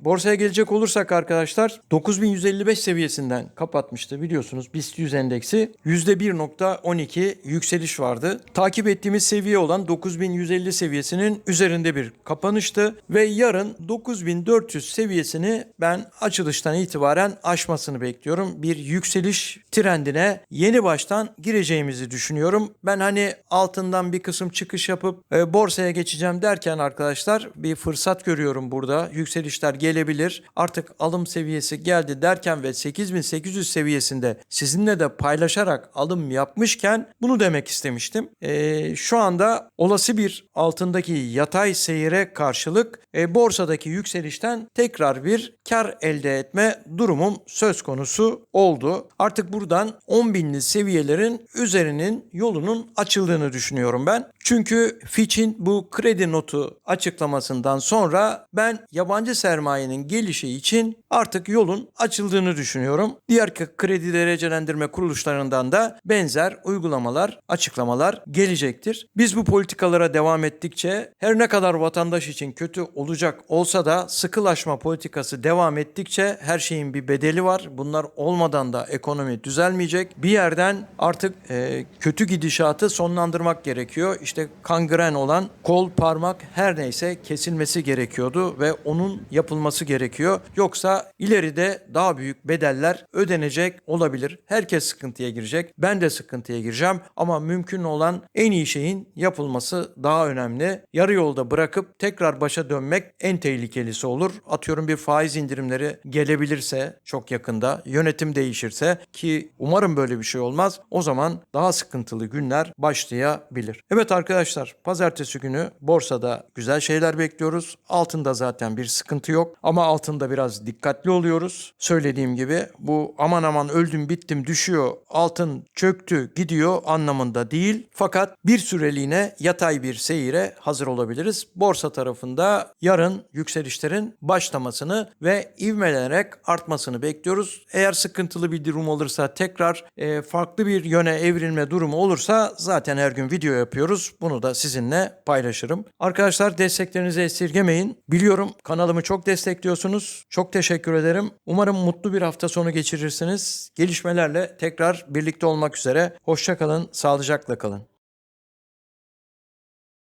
Borsaya gelecek olursak arkadaşlar 9155 seviyesinden kapatmıştı biliyorsunuz BIST 100 endeksi %1.12 yükseliş vardı. Takip ettiğimiz seviye olan 9150 seviyesinin üzerinde bir kapanıştı ve yarın 9400 seviyesini ben açılıştan itibaren aşmasını bekliyorum. Bir yükseliş trendine yeni baştan gireceğimizi düşünüyorum. Ben hani altından bir kısım çıkış yapıp e, borsaya geçeceğim derken arkadaşlar bir fırsat görüyorum burada. Yükselişler gelebilir. Artık alım seviyesi geldi derken ve 8800 seviyesinde sizinle de paylaşarak alım yapmışken bunu demek istemiştim. E, şu anda olası bir altındaki yatay seyre karşılık e, borsadaki yükselişten tekrar bir kar elde etme durumum söz konusu oldu. Artık buradan 10 binli seviyelerin üzerinin yolunun açıldığını düşünüyorum ben. Çünkü Fitch'in bu kredi notu açıklamasından sonra ben yabancı sermayenin gelişi için artık yolun açıldığını düşünüyorum. Diğer kredi derecelendirme kuruluşlarından da benzer uygulamalar, açıklamalar gelecektir. Biz bu politikalara devam ettikçe her ne kadar vatandaş için kötü olacak olsa da sıkılaşma politikası devam ettikçe her şeyin bir bedeli var. Bunlar olmadan da ekonomi düzelmeyecek. Bir yerden artık e, kötü gidişatı sonlandırmak gerekiyor. İşte kangren olan kol, parmak her neyse kesilmesi gerekiyordu ve onun yapılması gerekiyor. Yoksa ileride daha büyük bedeller ödenecek olabilir. Herkes sıkıntıya girecek. Ben de sıkıntıya gireceğim ama mümkün olan en iyi şeyin yapılması daha önemli. Yarı yolda bırakıp tekrar başa dönmek en tehlikelisi olur. Atıyorum bir faiz indirimleri gelebilirse çok yakında, yönetim değişirse ki umarım böyle bir şey olmaz. O zaman daha sıkıntılı günler başlayabilir. Evet arkadaşlar, pazartesi günü borsada güzel şeyler bekliyoruz. Altında zaten bir sıkıntı yok ama altında biraz dikkatli oluyoruz. Söylediğim gibi bu aman aman öldüm bittim düşüyor, altın çöktü gidiyor anlamında değil. Fakat bir süreliğine yatay bir seyire hazır olabiliriz. Borsa tarafında yarın yükselişlerin başlamasını ve ivmelenerek artmasını bekliyoruz. Eğer sıkıntılı bir durum olursa tekrar e, farklı bir yöne evrilme durumu olursa zaten her gün video yapıyoruz. Bunu da sizinle paylaşırım. Arkadaşlar desteklerinizi esirgemeyin. Biliyorum kanalımı çok destekliyorsunuz. Çok teşekkür ederim. Umarım mutlu bir hafta sonu geçirirsiniz. Gelişmelerle tekrar birlikte olmak üzere. Hoşça kalın, sağlıcakla kalın.